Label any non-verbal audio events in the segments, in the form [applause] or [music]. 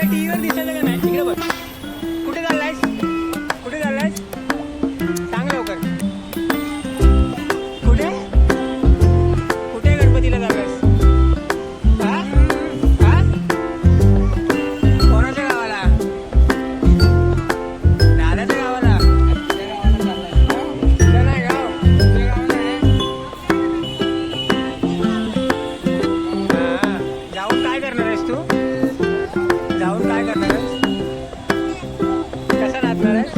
T व्हीवर दिसायला का नाही तिकडे बघ 안 가네?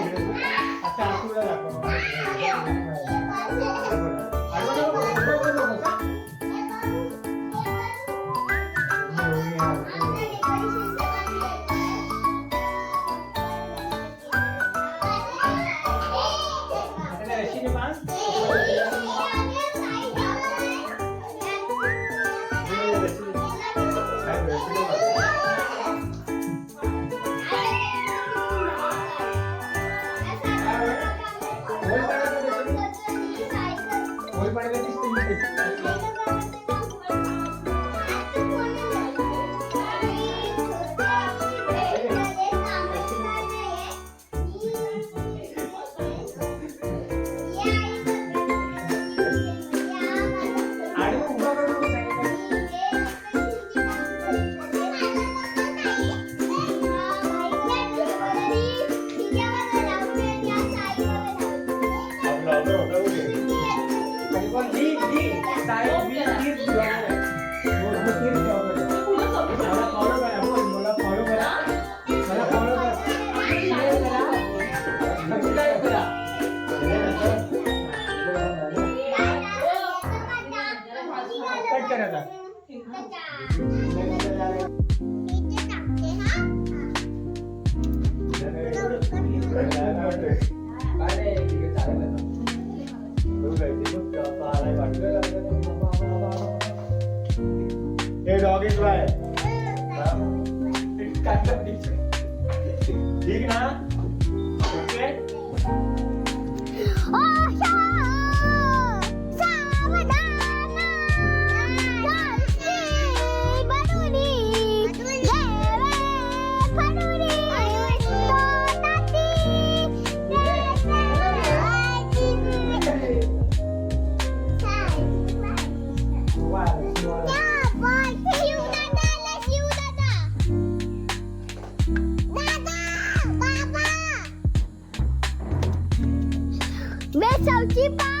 हे डॉग इज वाय हो, हो, हो. ठीक ना? 一八。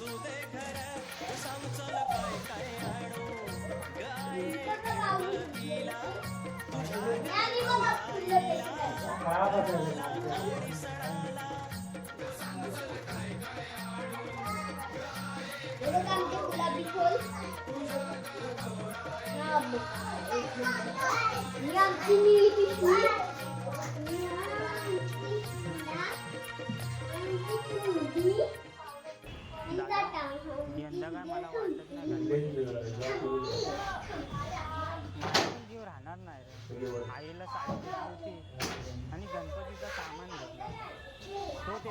असू दे घर सांग चल काय काय आणू गाय तिला तुझ्या मला वाटत नाही. जीव राहणार नाही रे. आईला साडी होती. आणि गणपतीचं सामान घेतलं. तो ते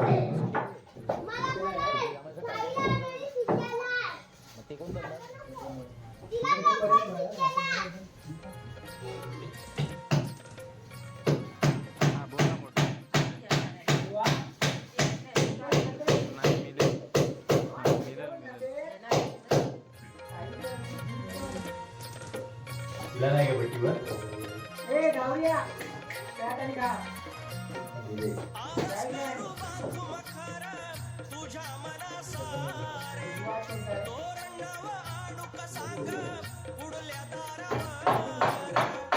मला बोलायला तोरण आडूक सांग पुढल्या दारावर.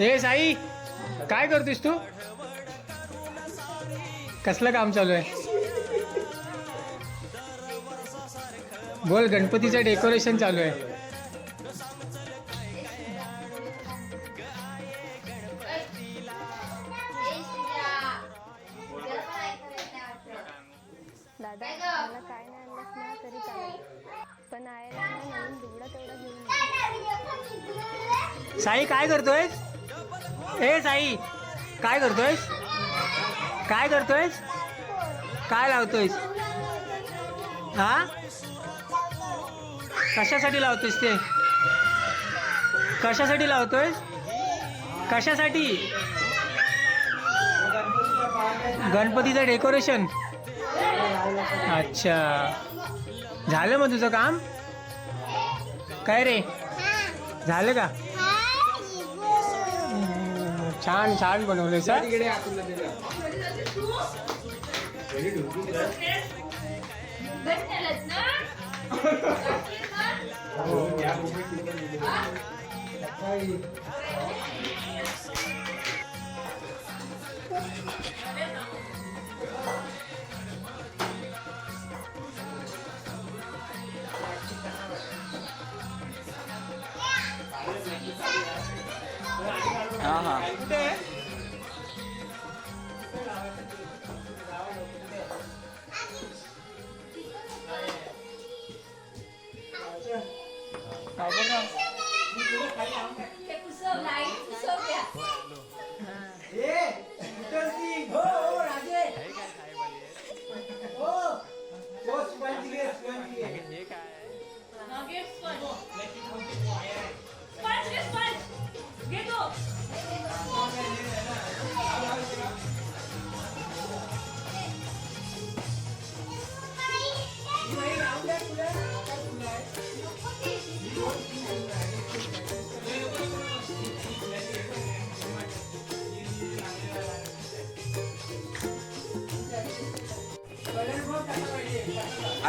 ए साई काय करतोस तू? कसलं काम चालू आहे? बोल गणपतीचं डेकोरेशन चालू आहे. साई काय करतोयस? ए साई काय करतोयस? काय करतोयस? काय लावतोयस? हा? कशासाठी लावतोयस ते? कशासाठी लावतोयस? कशासाठी? गणपतीचं डेकोरेशन. अच्छा. झालं मग तुझं काम? काय रे? झालं का? छान छान बनवलंय सर. [laughs] हा हा.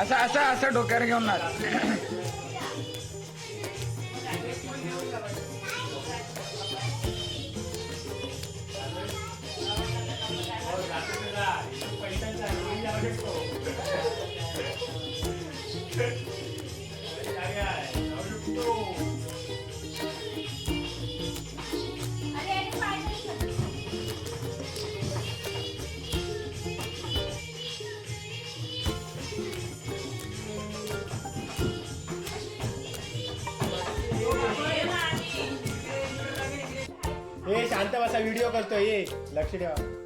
असं असं असं डोक्यावर घेऊन ना पैशांचा [laughs] व्हिडिओ करतोय. ये लक्ष ठेवा.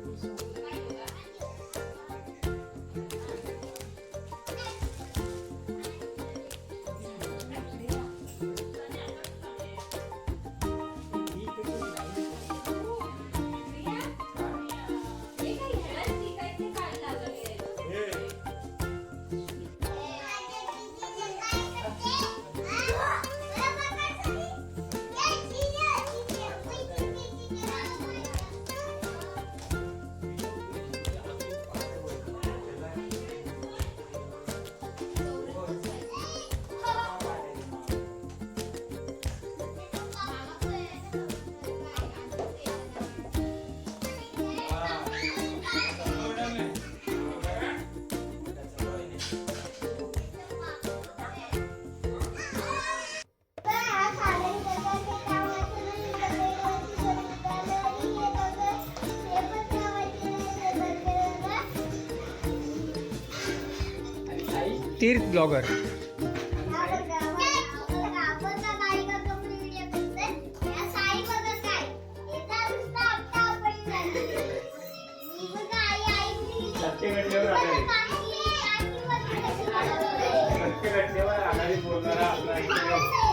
तीर्थ ब्लॉगर. बोलणारा आपला